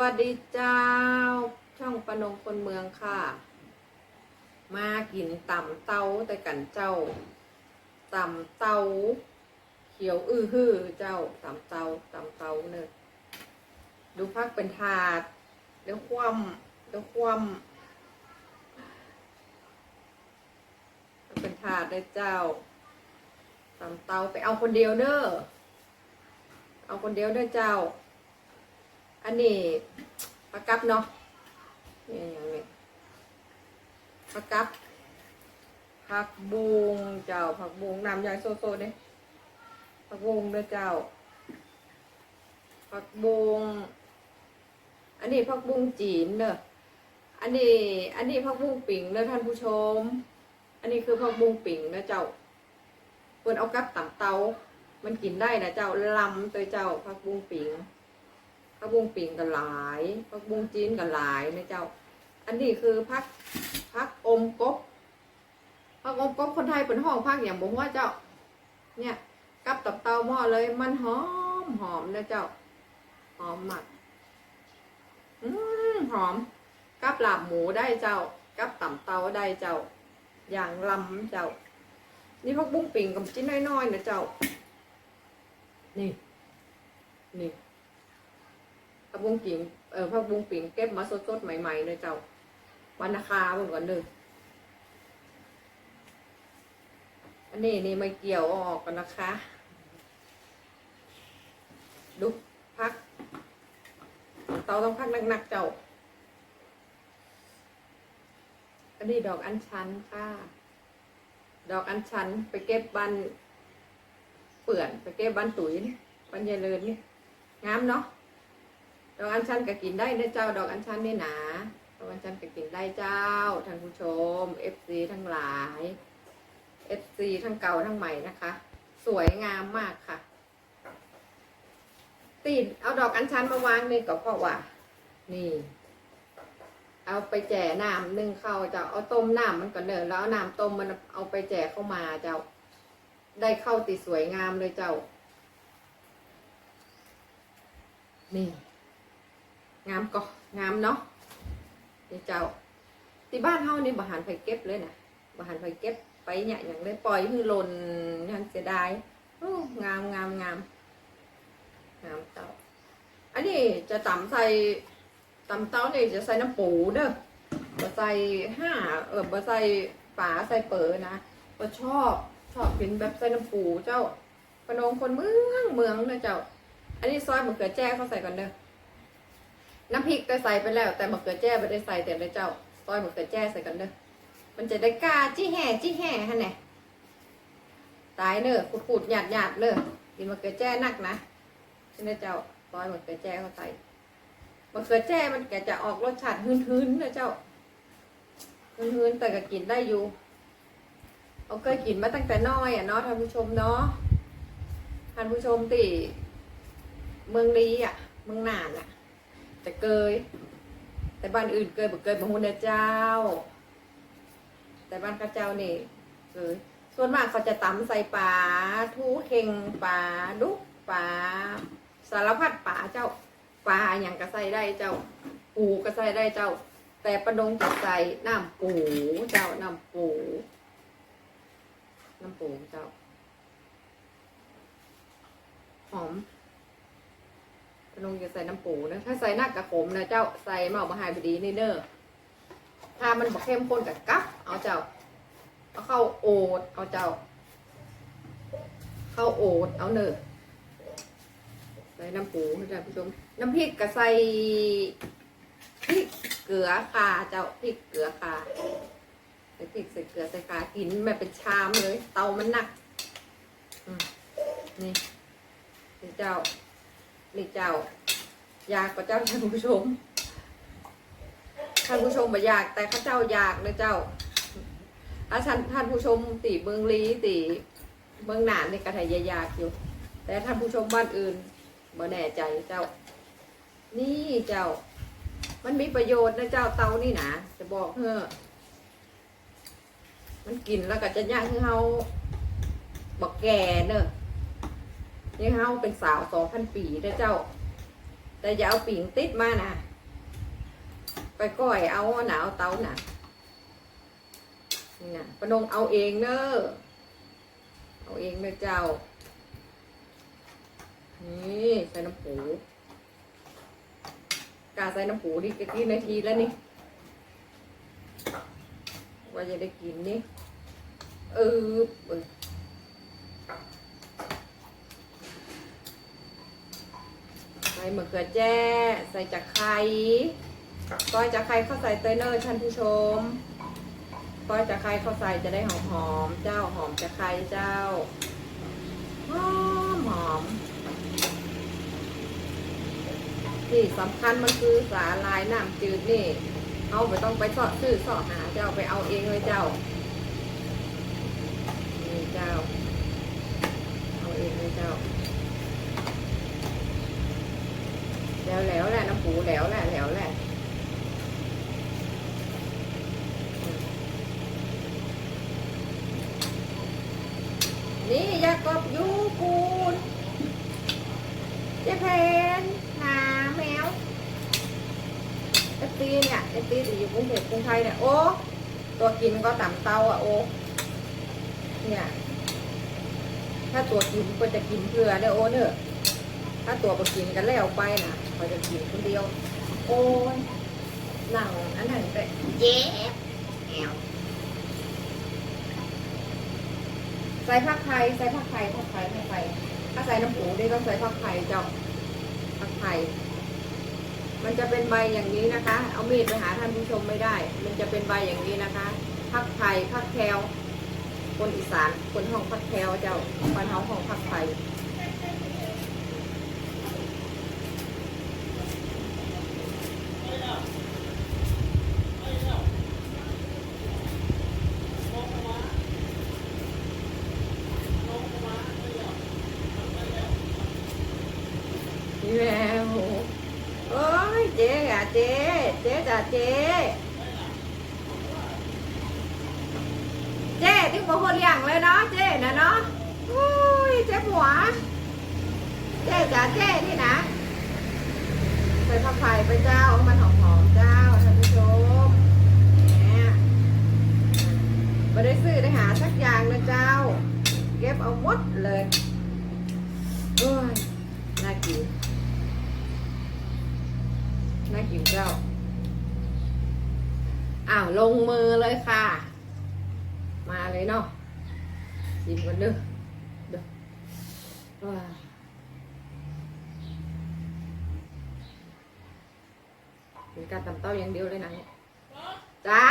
วัสดีเจ้า ช่องปนงคนเมืองค่ะ มากินตำเต้าแต่กันเจ้าตำเต้าเขียวอื้อฮือเจ้าตำเต้าตำเต้าเนอดูพักเป็นถาดเดี๋ยวคว่ำเดี๋ยวคว่ำเป็นถาดเลยเจ้าตำเต้าไปเอาคนเดียวเนอะเอาคนเดียวเด้เจ้า อันนี้ปลากับเนาะนี่อย่างนี้ปลากับผักบุงเจ้าผักบุงน้ำยายโซโซเด้ผักบุงเด้อเจ้าผักบุงอันนี้ผักบุงจีนเด้ออันนี้อันนี้ผักบุงปิ่งเด้อท่านผู้ชม อันนี้คือผักบุงปิ่งเด้อเจ้าเปิดเอากับต่ำเตา มันกินได้นะเจ้าลำตัวเจ้าผักบุงปิ่ง ผักบุ้งปิ่งกันหลายผักบุ้งจีนกันหลายนะเจ้า อันนี้คือพักพักอมกบพักอมกบคนไทยเป็นห้องพักอย่างบอกว่าเจ้า เนี่ยกับตับเตาหม้อเลยมันหอมหอมนะเจ้าหอมมากอืมหอม กับหลาบหมูได้เจ้า กับต่ำเตาได้เจ้า อย่างลำเจ้า นี่พักบุ้งปิ่งกับชิ้นน้อยๆนะเจ้า นี่ นี่ ผักบุ้งปิงเออผักบุ้งปิงเก็บมาสดๆใหม่ๆเลยเจ้า วันนาคาบนก่อนเลยอันนี้นี่ไม่เกี่ยวออกกันนะคะดูพัก เตาต้องพักหนักๆเจ้า อันนี้ดอกอัญชันค่ะ ดอกอัญชันไปเก็บบันเปื่อนไปเก็บบันตุ๋ยนี่บันยายเลินนี่งามเนาะ อกอัญชันก็กินได้นะเจ้าดอกอัญชันนี่หนาดอกอัญชันก็กินได้เจ้าท่านผู้ชม FC ทั้งหลาย FC ทั้งเก่าทั้งใหม่นะคะ สวยงามมากค่ะตีนเอาดอกอัญชันมาวางนี่ก็เพราะว่า นี่ เอาไปแจ่น้ำนึ่งเข้าเจ้าเอาต้มน้ำมันก่อนเนอะแล้วเอาน้ำต้มมันเอาไปแจ่เข้ามาเจ้า ได้เข้าติสวยงามเลยเจ้า นี่ งามก็งามเนาะนี่เจ้าที่บ้านเฮานี่บ่หันไปเก็บเลยนะบ่หันไปเก็บไปเนี่ยอย่างเลยปล่อยให้หล่นยังเสียดายงามงามงามงามเจ้าอันนี้จะตำใส่ตำเต้านี่จะใส่น้ำปูเด้อบ่ใส่ห้าเออบ่ใส่ฝาใส่เป๋อนะบ่ชอบชอบกินแบบใส่น้ำปูเจ้าพนงคนเมืองเมืองนะเจ้า อันนี้ซอยมะเขือแจ้เขาใส่ก่อนเด้อ น้ำพริกก็ใส่ไปแล้ว แต่มะเขือแจ้ไม่ได้ใส่แต่ละเจ้าซอยมะเขือแจ้ใส่กันเด้อมันจะได้กาจี้แห่จี้แห่ฮะเนี่ยตายเนอะขูดๆหยาดหยาดๆเลยกินมะเขือแจ้นักนะใช่ไหมเจ้าซอยมะเขือแจ้เขาใส่มะเขือแจ้มันแกจะออกรสชาติหืนๆนะเจ้าหืนๆแต่ก็กินได้อยู่เอาเคยกินมาตั้งแต่น้อยอะเนาะท่านผู้ชมเนาะท่านผู้ชมตีเมืองลีอะ เมืองนานอะ แต่เกย แต่บ้านอื่นเกยบ่เกยบ่ฮู้นะเจ้า แต่บ้านข้าเจ้านี่เกยส่วนมากเขาจะตำใส่ปลาทูเค็งปลาดุกปลาสารพัดปลาเจ้าปลาอย่างก็ใส่ได้เจ้า ปูก็ใส่ได้เจ้า แต่ประดงจะใส่น้ำปูเจ้าน้ำปูน้ำปูเจ้าหอม ขนมจะใส่น้ำปูนะ ถ้าใส่หน้ากระขมนะเจ้าใส่หม้อมะหายพอดีนี่เด้อถ้ามันบอกเข้มข้นกับกั๊บเอาเจ้า เอาเข้าโอดเอาเจ้า เข้าโอดเอาเนอใส่น้ำปูให้ท่านผู้ชม น้ำพริกก็ใส่พริกเกลือคาเจ้าพริกเกลือคาใส่พริกใส่เกลือใส่คากินแบบเป็นชามเลย เตามันหนักนี่เจ้า นี่เจ้า อยากกับเจ้าท่านผู้ชมท่านผู้ชมบ่อยาก แต่ข้าเจ้าอยากนะเจ้าถ้าท่านท่านผู้ชมตีเมืองลีตีเมืองหนานนี่กระไทยยากอยู่ แต่ท่านผู้ชมบ้านอื่นบ่แน่ใจเจ้า นี่เจ้า มันมีประโยชน์นะเจ้าเตานี่นะจะบอกเฮ้อมันกินแล้วก็จะย่างให้เฮาบอกแก่เนอะ นี่เฮาเป็นสาวสองพันปีนะเจ้า แต่อย่าเอาปิ่งติดมานะไปก้อยเอาหนาวเตาหน่ะนี่นะปนงเอาเองเนอะเอาเองเนอะเจ้า นี่ใส่น้ำปูกาใส่น้ำปูดิกี่นาทีแล้วนี่ ว่าจะได้กินนี่เออเออใส่ มะเขือแจ้ใส่จักไคร้ก้อยจักไคร้เข้าใส่เตยเนอร์ท่านผู้ชมก้อยจักไคร้เข้าใส่จะได้หอมหอมๆเจ้าหอมจักไคร้เจ้าหอมหอมที่สำคัญมันคือสาลายน้ำจืดนี่เอาไปต้องไปสาะซื้อสาะหาเจ้าไปเอาเองเลยเจ้า นี่เจ้า เอาเองเลยเจ้า แล้วแล้วแหูแล้วแหละแล้วแหละนี่ยากบยูกูนเจ๊เพนหาแมวเอฟซีเนี่ยเอฟซีที่อยู่กรุงเทพกรุงไทยเนี่ยโอ้ตัวกินก็ต่ำเตาอะโอ้เนี่ยถ้าตัวกินก็จะกินเพื่อได้โอ้เนอะ ถ้าตัวก็กินกันแล้วไปนะเขาจะกินคนเดียว โอ้ยหลังอันนั้นไปเย็บแอวใส่ผักไทยใส่ผักไทยผักไทยผักไทยถ้าใส่น้ำปูนี่ต้องใส่ผักไทยเจ้าผักไทยมันจะเป็นใบอย่างนี้นะคะ เอามีดไปหาท่านผู้ชมไม่ได้ มันจะเป็นใบอย่างนี้นะคะพักไทยพักแคลคนอีสานคนห้องพักแคลเจ้าบ้านเฮาห้องพักไทยนี่แมวโอ้ยเจ๊อะเจ๊เจ๊จ้ะเจ๊เจ๊ที่บอกคนเลี้ยงเลยเนาะเจ๊นะเนาะอุ้ยเจ๊หัวเจ๊จ้ะเจ๊นี่นะไปผักไผ่ไปเจ้ามาเจ้าท่านผู้ชมเนี่ยไม่ได้ซื้อได้หาสักอย่างนะเจ้า เก็บเอาหมดเลยโอ้ยน่ากิน น่ากินเจ้า อ้าวลงมือเลยค่ะ มาเลยเนาะชิมกันเด้อเด้อว้าเป็นการตำเต้าอย่างเดียวเลยนะเนี่ยจ้า